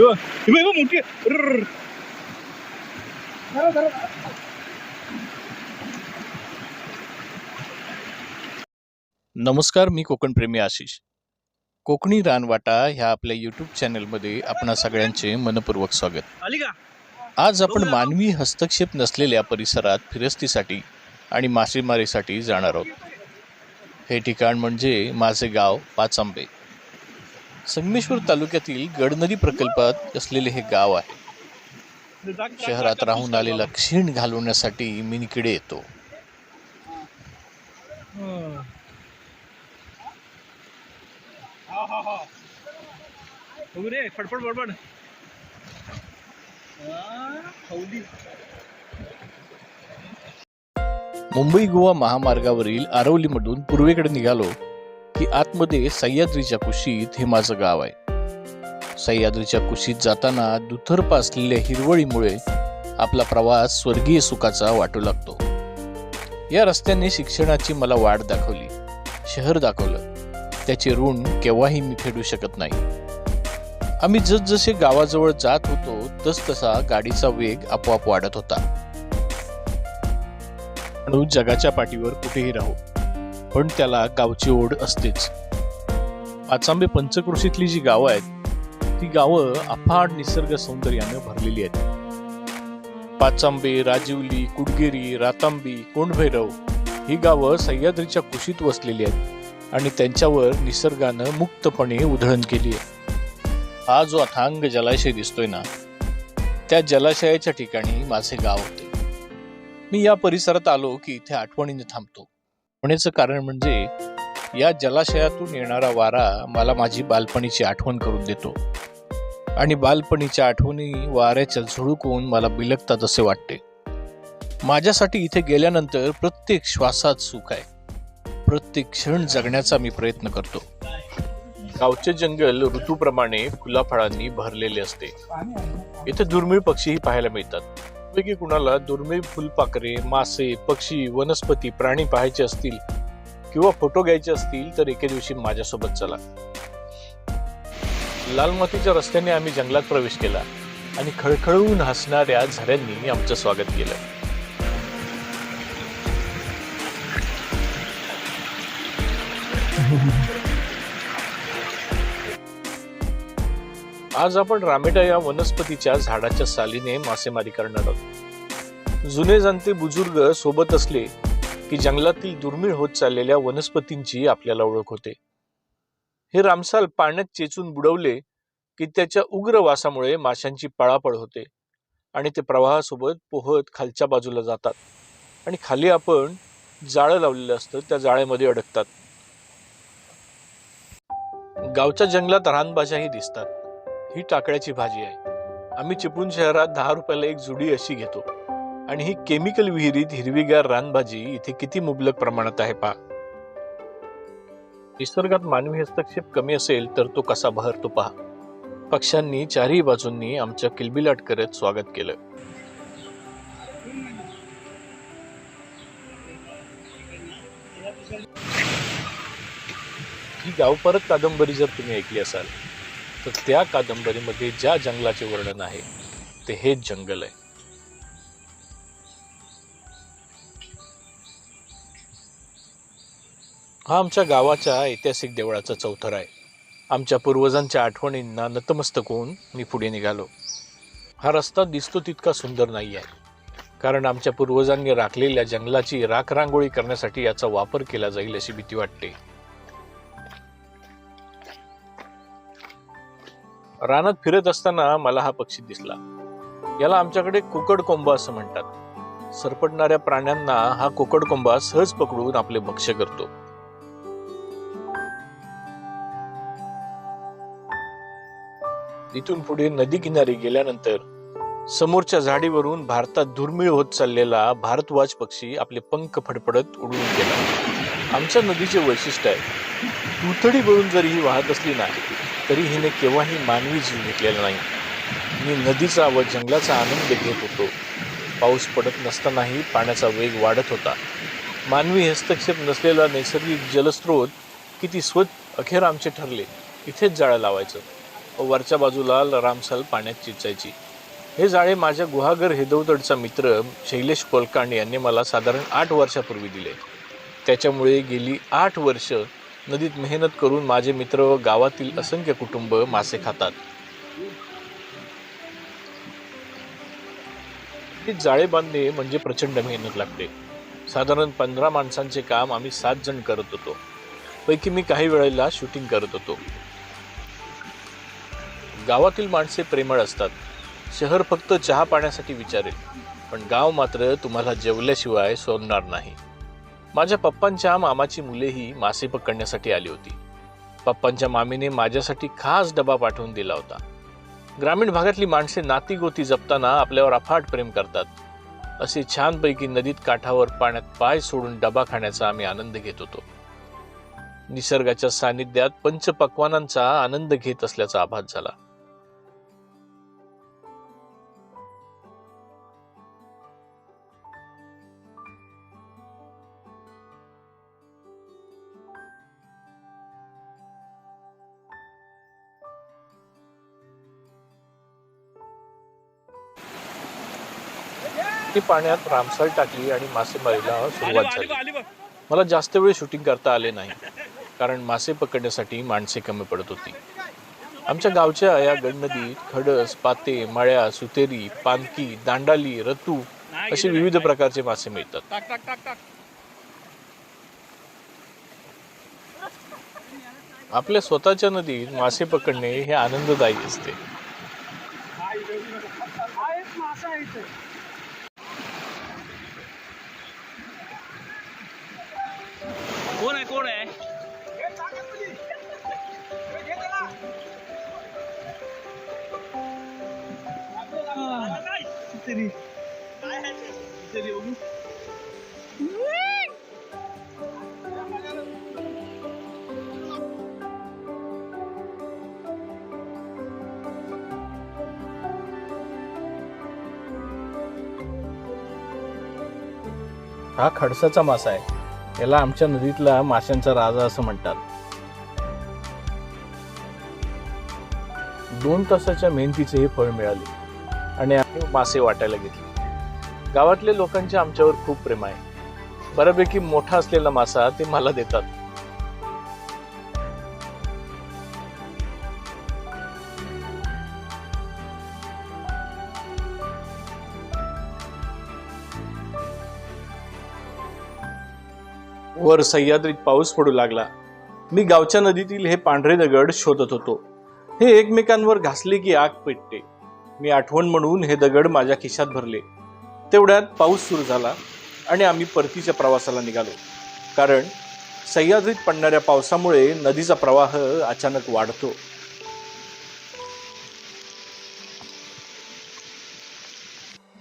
मोठी. नमस्कार मी कोकणप्रेमी आशिष. कोकणी रानवाटा ह्या आपल्या यूट्यूब चॅनलमध्ये आपणा सगळ्यांचे मनपूर्वक स्वागत. आली का? आज आपण मानवी हस्तक्षेप नसलेल्या परिसरात फिरस्तीसाठी आणि मासेमारीसाठी जाणार आहोत. हे ठिकाण म्हणजे माझे गाव पाचांबे. संगमेश्वर तालुक्यातील गडनदी प्रकल्पात असलेले हे गाव आहे शहरात राहून आलेला क्षीण घालवण्यासाठी मी इकडे येतो फडफड. मुंबई गोवा महामार्गावरील आरवलीमधून पूर्वेकडे निघालो की आतमध्ये सह्याद्रीच्या कुशीत हे माझं गाव आहे. सह्याद्रीच्या कुशीत जाताना दुथर्प असलेल्या हिरवळीमुळे आपला प्रवास स्वर्गीय सुखाचा वाटू लागतो. या रस्त्याने शिक्षणाची मला वाट दाखवली. शहर दाखवलं. त्याचे ऋण केव्हाही मी फेडू शकत नाही. आम्ही जसजसे गावाजवळ जात होतो तसतसा गाडीचा वेग आपोआप वाढत होता. जगाच्या पाठीवर कुठेही राहू. पण त्याला गावची ओढ असतेच. आचांबे पंचक्रोशीतली जी गावं आहेत ती गावं अफाट निसर्ग सौंदर्यानं भरलेली आहेत. पाचांबे राजिवली कुडगिरी रातांबी कोंडभैरव ही गावं सह्याद्रीच्या कुशीत वसलेली आहेत आणि त्यांच्यावर निसर्गानं मुक्तपणे उधळण केली आहे. हा जो अथांग जलाशय दिसतोय ना त्या जलाशयाच्या ठिकाणी माझे गाव होते. मी या परिसरात आलो की इथे आठवणीने थांबतो. होण्याचं कारण म्हणजे या जलाशयातून येणारा वारा मला माझी बालपणीची आठवण करून देतो. आणि बालपणीच्या आठवणी वाऱ्याच्या झुळकून मला बिलगतात असे वाटते. माझ्यासाठी इथे गेल्यानंतर प्रत्येक श्वासात सुख आहे. प्रत्येक क्षण जगण्याचा मी प्रयत्न करतो. गावचे जंगल ऋतूप्रमाणे फुलाफळांनी भरलेले असते. इथे दुर्मिळ पक्षीही पाहायला मिळतात. पैकी कुणाला दुर्मिळ फुलपाखरे मासे पक्षी वनस्पती प्राणी पाहायचे असतील किंवा फोटो घ्यायचे असतील तर एके दिवशी माझ्यासोबत चला. लाल मातीच्या रस्त्याने आम्ही जंगलात प्रवेश केला आणि खळखळून हसणाऱ्या झऱ्यांनी आमचं स्वागत केलं. आज आपण रामेटा या वनस्पतीच्या झाडाच्या सालीने मासेमारी करणार आहोत. जुने जाणते बुजुर्ग सोबत असले की जंगलातील दुर्मिळ होत चाललेल्या वनस्पतींची आपल्याला ओळख होते. हे रामसाल पाण्यात चेचून बुडवले की त्याच्या उग्र वासामुळे माशांची पळापळ होते आणि ते प्रवाहासोबत पोहत खालच्या बाजूला जातात आणि खाली आपण जाळं लावलेलं असतं त्या जाळ्यामध्ये अडकतात. गावच्या जंगलात रानभाज्याही दिसतात. ही टाकळ्याची भाजी आहे. आम्ही चिपळूण शहरात दहा रुपयाला एक जुडी अशी घेतो. आणि ही केमिकल विहिरीत हिरवीगार रानभाजी इथे किती मुबलक प्रमाणात आहे पहा. निसर्गात मानवी हस्तक्षेप कमी असेल तर तो कसा बहरतो पहा. पक्ष्यांनी चारही बाजूंनी आमच्या किलबिलाट करत स्वागत केलं. ही गाव परत कादंबरी जर तुम्ही ऐकली असाल तर त्या कादंबरीमध्ये ज्या जंगलाचे वर्णन आहे ते हेच जंगल आहे. हा आमच्या गावाच्या ऐतिहासिक देवळाचा चौथरा आहे. आमच्या पूर्वजांच्या आठवणींना नतमस्तक होऊन मी पुढे निघालो. हा रस्ता दिसतो तितका सुंदर नाही आहे. कारण आमच्या पूर्वजांनी राखलेल्या जंगलाची राखरांगोळी करण्यासाठी याचा वापर केला जाईल अशी भीती वाटते. रानात फिरत असताना मला हा पक्षी दिसला. याला आमच्याकडे कुकड कोंबा असं म्हणतात. सरपटणाऱ्या प्राण्यांना हा कुकड कोंबा सहज पकडून आपले भक्ष्य करतो. इथून पुढे नदी किनारी गेल्यानंतर समोरच्या झाडीवरून भारतात दुर्मिळ होत चाललेला भारतवाज पक्षी आपले पंख फडफडत उडून गेला. आमच्या नदीचे वैशिष्ट्य आहे. दुथडी वळून जरी ही वाहत असली नाही तरी हिने केव्हाही मानवी जीव घेतलेला नाही. मी नदीचा व जंगलाचा आनंद घेत होतो. पाऊस पडत नसतानाही पाण्याचा वेग वाढत होता. मानवी हस्तक्षेप नसलेला नैसर्गिक जलस्रोत किती स्वच्छ अखेर आमचे ठरले. इथेच जाळं लावायचं. व वरच्या बाजूला रामसाल पाण्यात चिचायची. हे जाळे माझ्या गुहागर हेदवतडचा मित्र शैलेश कोलकांड यांनी मला साधारण आठ वर्षापूर्वी दिले. त्याच्यामुळे गेली आठ वर्ष नदीत मेहनत करून माझे मित्र व गावातील असंख्य कुटुंब मासे खातात. हे जाळे बांधणे म्हणजे प्रचंड मेहनत लागते. साधारण पंधरा माणसांचे काम आम्ही सात जण करत होतो. पैकी मी काही वेळेला शूटिंग करत होतो. गावातील माणसे प्रेमळ असतात. शहर फक्त चहा पाण्यासाठी विचारेल. पण गाव मात्र तुम्हाला जेवल्याशिवाय सोडणार नाही. माझ्या पप्पांच्या मामाची मुलेही मासे पकडण्यासाठी आली होती. पप्पांच्या मामीने माझ्यासाठी खास डबा पाठवून दिला होता. ग्रामीण भागातली माणसे नाती गोती जपताना आपल्यावर अफाट प्रेम करतात. असे छानपैकी नदीत काठावर पाण्यात पाय सोडून डबा खाण्याचा आम्ही आनंद घेत होतो. निसर्गाच्या सानिध्यात पंचपक्वानांचा आनंद घेत असल्याचा आभास झाला. ती पाण्यात रामसाल टाकली आणि मासेमारीला सुरुवात झाली. मला जास्त वेळ शूटिंग करता आले नाही कारण मासे पकडण्यासाठी माणसे कमी पडत होती. आमच्या गावच्या या गडनदीत खडस पाते माळ्या सुतेरी पानकी दांडाली रतू असे विविध. प्रकारचे मासे मिळतात. आपल्या स्वतःच्या नदीत मासे पकडणे हे आनंददायी असते. तरी बघू हा खडसाचा मासा आहे. याला आमच्या नदीतला माशांचा राजा असं म्हणतात. दोन तासाच्या मेहनतीचे हे फळ मिळाले. आणि आम्ही मासे वाटायला घेतले. गावातल्या लोकांचे आमच्यावर खूप प्रेम आहे. बऱ्यापैकी मोठा असलेला मासा ते मला देतात. वर सह्याद्रीत पाऊस पडू लागला. मी गावच्या नदीतील हे पांढरे दगड शोधत होतो. हे एकमेकांवर घासले की आग पेटते. मी आठवण म्हणून हे दगड माझ्या खिशात भरले. तेवढ्यात पाऊस सुरू झाला आणि आम्ही परतीच्या प्रवासाला निघालो. कारण सह्याद्रीत पडणाऱ्या पावसामुळे नदीचा प्रवाह अचानक वाढतो.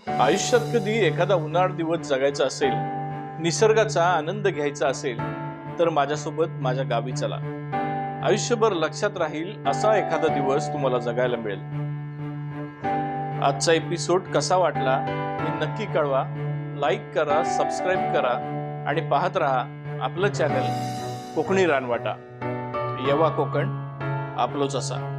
आयुष्यात कधी एखादा उन्हाळ दिवस जगायचा असेल निसर्गाचा आनंद घ्यायचा असेल तर माझ्यासोबत माझ्या गावी चला. आयुष्यभर लक्षात राहील असा एखादा दिवस तुम्हाला जगायला मिळेल. आजचा एपिसोड कसा वाटला हे नक्की कळवा. लाईक करा सबस्क्राईब करा आणि पाहत राहा आपलं चॅनल कोकणी रानवाटा. येवा कोकण आपलोच असा.